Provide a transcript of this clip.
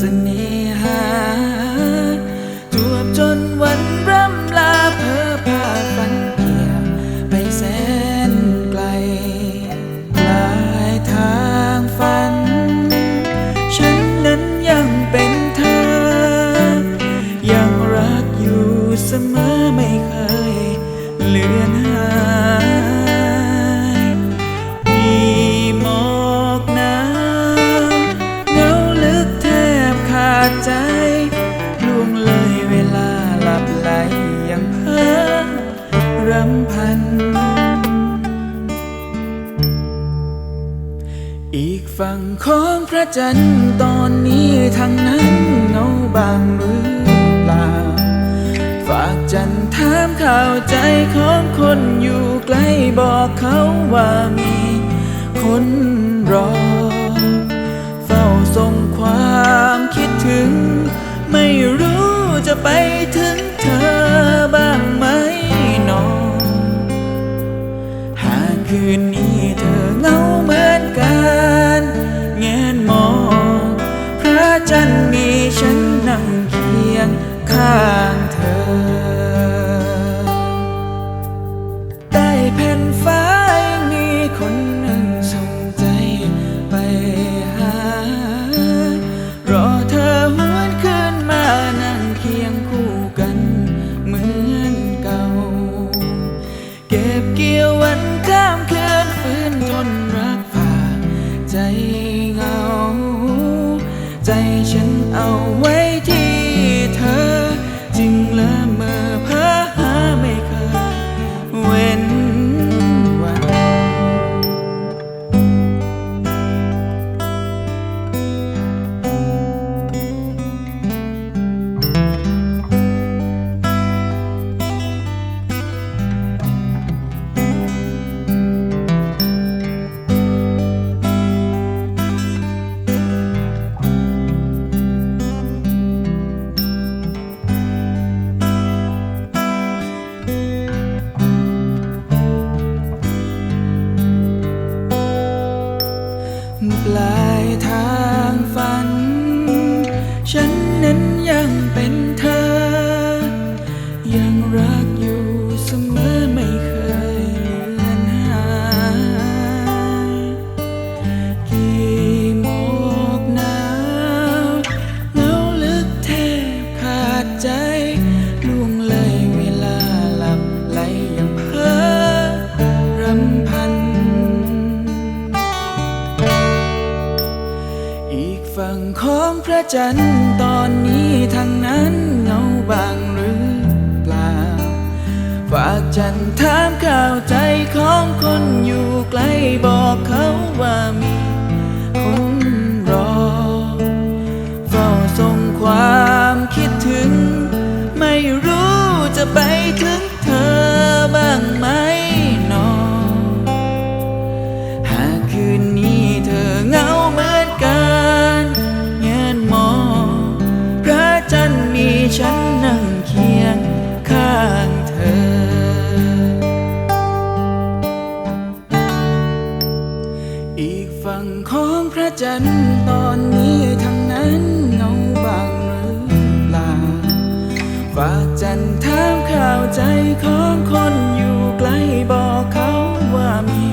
Tanzania. อีกฝั่งของพระจันทร์ตอนนี้ทางนั้นเงาบางหรือเปล่า ฝากจันทร์ถามข่าวใจของคนอยู่ไกล้บอกเขาว่ามีคนรอ เฝ้าส่งความคิดถึง ไม่รู้จะไปถึง แผ่นฟ้ายังมีคนหนึ่งส่งใจไปหา รอเธอหวนคืนมานั่งเคียงคู่กันเหมือนเก่า เก็บเกี่ยววันข้ามคืนฟื้นทนรักฝ่าใจเหงา ใจฉันเอาไว้ ลายทางฝัน ฉันนั้นยังเป็นเธอ ยังรักอยู่เสมอไม่เคยเลือนหายกี่หมกหนาวเหงาลึกแทบขาดใจ ฝั่งของพระจันทร์ตอนนี้ทางนั้นเงาบางหรือเปล่า ฝากจันทร์ถามข่าวใจของคนอยู่ไกลบอกเขาว่ามีคนรอเฝ้าส่งควา ฉันตอนนี้ทางนั้นเงาบางหรือเปล่าฝากจันถามข่าวใจของคนอยู่ไกลบอกเขาว่ามี